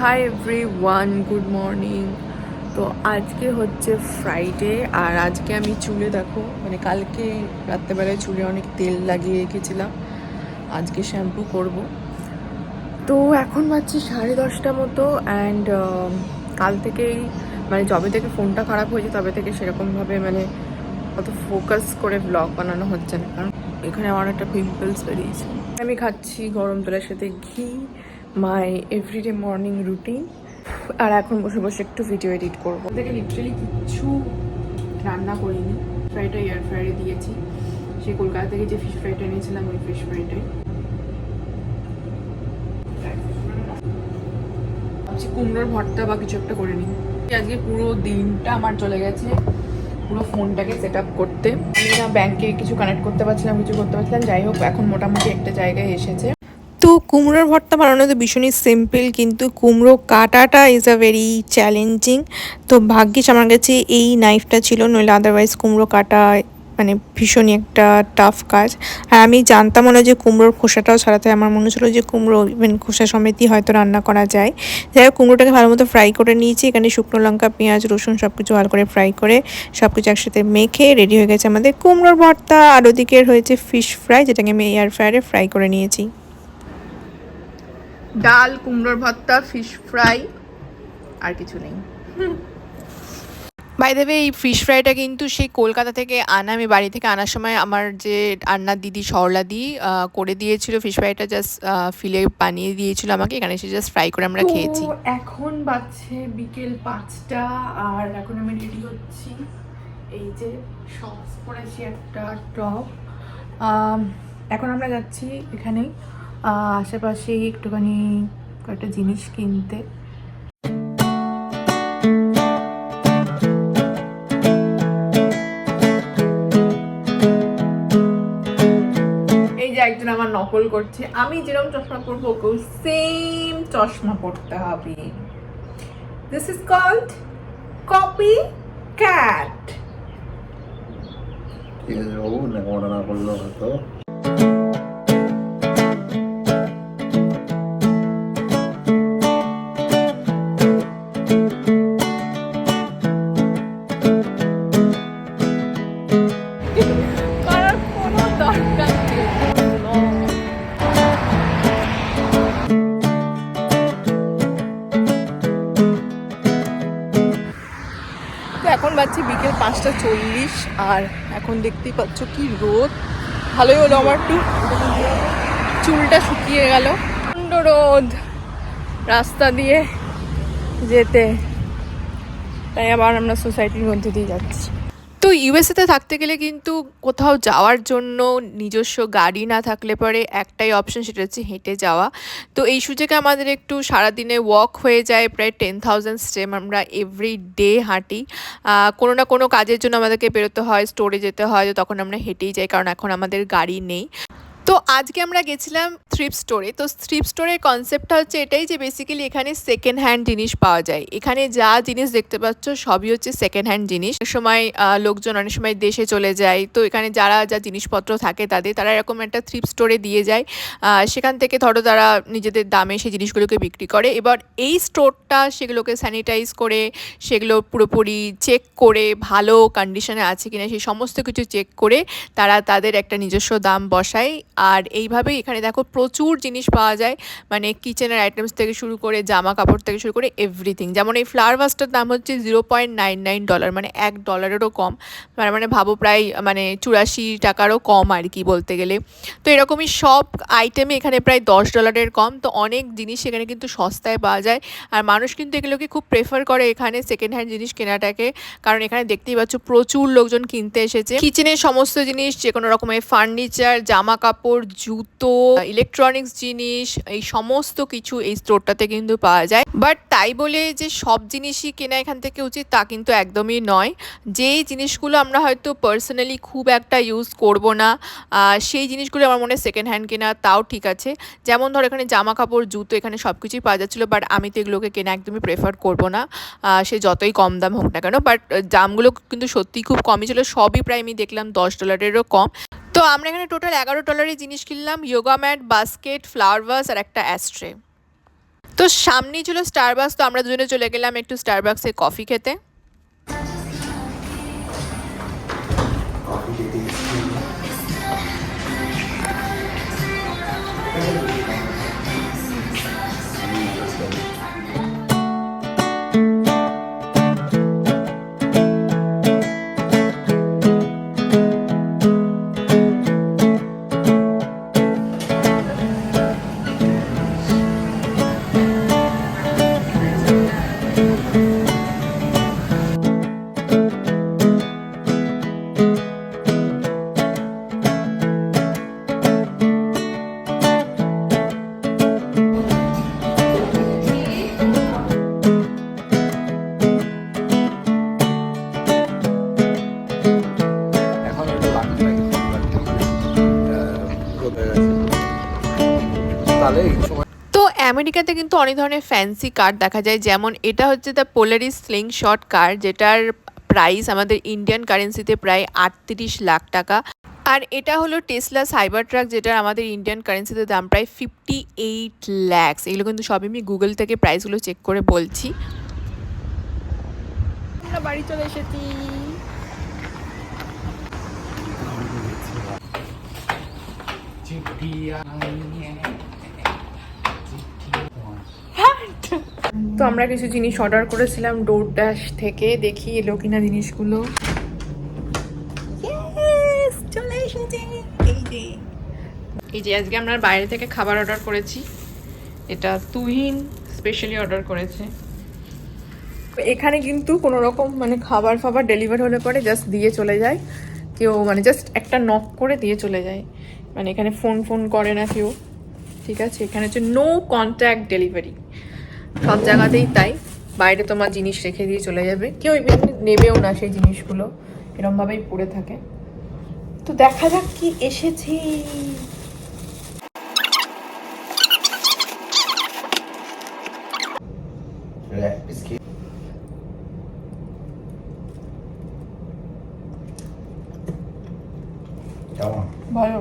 High everyone good morning তো আজকে হচ্ছে ফ্রাইডে আর আজকে আমি চুলে দেখো মানে কালকে রাত্রেবেলায় চুলে অনেক তেল লাগিয়ে রেখেছিলাম। আজকে শ্যাম্পু করব। তো এখন বাজছে সাড়ে দশটা মতো অ্যান্ড কাল থেকেই মানে যবে থেকে ফোনটা খারাপ হয়েছে তবে থেকে সেরকমভাবে মানে অত ফোকাস করে ব্লগ বানানো হচ্ছে না, কারণ এখানে আমার একটা পিম্পলস বেরিয়েছে। আমি খাচ্ছি গরম তেলের সাথে ঘি মাই এভরিডে মর্নিং রুটিন আর এখন বসে বসে একটু ভিডিও এডিট করব। থেকে লিটারালি কিচ্ছু রান্না করিনি। ফ্রাইটা এয়ার ফ্রায়ারে দিয়েছি। সেই কলকাতা থেকে যে ফিশ ফ্রাইটা নিয়েছিলাম ওই ফিশ ফ্রাইটাই ভাবছি কুমড়োর ভর্তা বা কিছু একটা করে নিই। আজকে পুরো দিনটা আমার চলে গেছে। পুরো ফোনটাকে সেট আপ করতে। আমি না ব্যাংকে কিছু কানেক্ট করতে পারছিলাম, কিছু করতে পারছিলাম। যাই হোক, এখন মোটামুটি একটা জায়গায় এসেছে। কুমড়োর ভর্তা বানানো তো ভীষণই সিম্পল কিন্তু কুমড়ো কাটাটা ইজ আ ভেরি চ্যালেঞ্জিং তো ভাগ্যিস আমার কাছে এই নাইফটা ছিল, নইলে আদারওয়াইজ কুমড়ো কাটা মানে ভীষণই একটা টাফ কাজ। আর আমি জানতাম না যে কুমড়োর খোসাটাও ছাড়াতে আমার মনে ছিল যে কুমড়ো ইভেন খোসা সমেতই হয়তো রান্না করা যায়। যাই হোক, কুমড়োটাকে ভালো মতো ফ্রাই করে নিয়েছি, এখানে শুকনো লঙ্কা, পেঁয়াজ, রসুন সব কিছু ভালো করে ফ্রাই করে সব কিছু একসাথে মেখে রেডি হয়ে গেছে আমাদের কুমড়োর ভর্তা। আর ওদিকের হয়েছে ফিশ ফ্রাই যেটাকে আমি এয়ার ফ্রায়ারে ফ্রাই করে নিয়েছি। ডাল কুমড়োর ভর্তা ফিশ ফ্রাই আর কিছু নেই। বাই দেবে এই ফিশ ফ্রাইটা কিন্তু সেই কলকাতা থেকে আনা আমি বাড়ি থেকে আনার সময় আমার যে আন্নার দিদি সরলা দি করে দিয়েছিল ফিশ ফ্রাইটা জাস্ট ফিলে বানিয়ে দিয়েছিল আমাকে এখানে এসে জাস্ট ফ্রাই করে আমরা খেয়েছি। এখন বাজছে বিকেল পাঁচটা আর এখন আমি রেডি হচ্ছি। এই যে শর্টস পরেছি একটা টপ এখন আমরা যাচ্ছি এখানে আহ, আশেপাশে একটুখানি কয়েকটা জিনিস কিনতে। একজন আমার নকল করছে, আমি যেরকম চশমা পরবো ওকেও সেম চশমা পরতে হবে। This is called copy cat ঠিক না করলেও হয়তো বাজছে বিকেল পাঁচটা চল্লিশ, আর এখন দেখতেই পাচ্ছ কি রোদ। ভালোই হলো আমার একটু। চুলটা শুকিয়ে গেল। প্রচণ্ড রোদ রাস্তা দিয়ে যেতে। তাই আবার আমরা সোসাইটির মধ্যে দিয়ে যাচ্ছি। তো ইউএসএতে থাকতে গেলে কিন্তু কোথাও যাওয়ার জন্য নিজস্ব গাড়ি না থাকলে পরে একটাই অপশন সেটা হচ্ছে হেঁটে যাওয়া। তো এই সুযোগে আমাদের একটু সারাদিনে ওয়াক হয়ে যায়, প্রায় টেন থাউজেন্ড স্টেম আমরা এভরি ডে হাঁটি। কোনো না কোনো কাজের জন্য আমাদেরকে বেরোতে হয় স্টোরে যেতে হয়, তো তখন আমরা হেঁটেই যাই, কারণ এখন আমাদের গাড়ি নেই। তো আজকে আমরা গেছিলাম থ্রিপ স্টোরে তো থ্রিপ স্টোরের কনসেপ্টটা হচ্ছে এটাই যে বেসিক্যালি এখানে সেকেন্ড হ্যান্ড জিনিস পাওয়া যায়। এখানে যা জিনিস দেখতে পাচ্ছ সবই হচ্ছে সেকেন্ড হ্যান্ড জিনিস। সময় লোকজন অনেক সময় দেশে চলে যায়। তো এখানে যারা যা জিনিসপত্র থাকে তাদের, তারা এরকম একটা থ্রিপ স্টোরে দিয়ে যায়। সেখান থেকে ধরো তারা নিজেদের দামে সেই জিনিসগুলোকে বিক্রি করে। এবার এই স্টোরটা সেগুলোকে স্যানিটাইজ করে, সেগুলো পুরোপুরি চেক করে, ভালো কন্ডিশনে আছে কিনা সেই সমস্ত কিছু চেক করে তারা তাদের একটা নিজস্ব দাম বসায়। আর এইভাবেই এখানে দেখো প্রচুর জিনিস পাওয়া যায়। মানে কিচেনের আইটেমস থেকে শুরু করে জামা কাপড় থেকে শুরু করে এভরিথিং যেমন এই ফ্লাওয়ার ভাসটার দাম হচ্ছে zero point nine nine dollar মানে এক ডলারেরও কম। মানে মানে ভাবো প্রায় মানে চুরাশি টাকারও কম আর কি বলতে গেলে। তো এরকমই সব আইটেমে এখানে প্রায় দশ ডলারের কম। তো অনেক জিনিস এখানে কিন্তু সস্তায় পাওয়া যায়। আর মানুষ কিন্তু এগুলোকে খুব প্রেফার করে এখানে সেকেন্ড হ্যান্ড জিনিস কেনাটাকে। কারণ এখানে দেখতেই পাচ্ছ প্রচুর লোকজন কিনতে এসেছে। কিচেনের সমস্ত জিনিস যে কোনো রকমের ফার্নিচার জামা কাপড় জুতো ইলেকট্রনিক্স জিনিস, এই সমস্ত কিছু এই স্টোরটাতে কিন্তু পাওয়া যায়। বাট তাই বলে যে সব জিনিসই কেনা এখান থেকে উচিত তা কিন্তু একদমই নয়। যেই জিনিসগুলো আমরা হয়তো পার্সোনালি খুব একটা ইউজ করব না সেই জিনিসগুলো আমার মনে সেকেন্ড হ্যান্ড কেনা তাও ঠিক আছে। যেমন ধর এখানে জামা কাপড়, জুতো এখানে সব কিছুই পাওয়া যাচ্ছিল বাট আমি তো এগুলোকে কেনা একদমই প্রেফার করব না। সে যতই কম দাম হোক না কেন বাট দামগুলো কিন্তু সত্যিই খুব কমই ছিল, সবই প্রায় আমি দেখলাম দশ ডলারেরও কম। তো আমরা এখানে টোটাল এগারো ডলারের জিনিস কিনলাম ইয়োগা ম্যাট বাস্কেট ফ্লাওয়ার আর একটা অ্যাস্ট্রে তো সামনেই ছিল স্টারবাক্স তো আমরা দুজনে চলে গেলাম একটু স্টারবাক্সে কফি খেতে। আমেরিকাতে কিন্তু অনেক ধরনের ফ্যান্সি কার দেখা যায়। যেমন এটা হচ্ছে the Polaris sling shot car যেটার প্রাইস আমাদের ইন্ডিয়ান কারেন্সিতে প্রায় আটত্রিশ লাখ টাকা। আর এটা হলো টেসলা সাইবার ট্রাক যেটার আমাদের ইন্ডিয়ান কারেন্সিতে দাম প্রায় ফিফটি এইট ল্যাক্স এগুলো কিন্তু সবই আমি গুগল থেকে প্রাইসগুলো চেক করে বলছি। বাড়ি চলে এসেছি। তো আমরা কিছু জিনিস অর্ডার করেছিলাম ডোর ড্যাশ থেকে, দেখি এলো কিনা জিনিসগুলো। এই এই যে, আজকে আমরা বাইরে থেকে খাবার অর্ডার করেছি। এটা তুহিন স্পেশালি অর্ডার করেছে। এখানে কিন্তু কোনো রকম মানে খাবার ফাবার ডেলিভার হলে পরে জাস্ট দিয়ে চলে যায়। কেউ মানে জাস্ট একটা নক করে দিয়ে চলে যায়। মানে এখানে ফোন ফোন করে না কেউ। ঠিক আছে, এখানে হচ্ছে নো কন্ট্যাক্ট ডেলিভারি সব জায়গাতেই তাই। বাইরে তোমার জিনিস রেখে দিয়ে চলে যাবে। কেউ even নেবেও না সেই জিনিসগুলো। এরমভাবেই পড়ে থাকে। তো দেখা যাক কি এসেছে। ভালো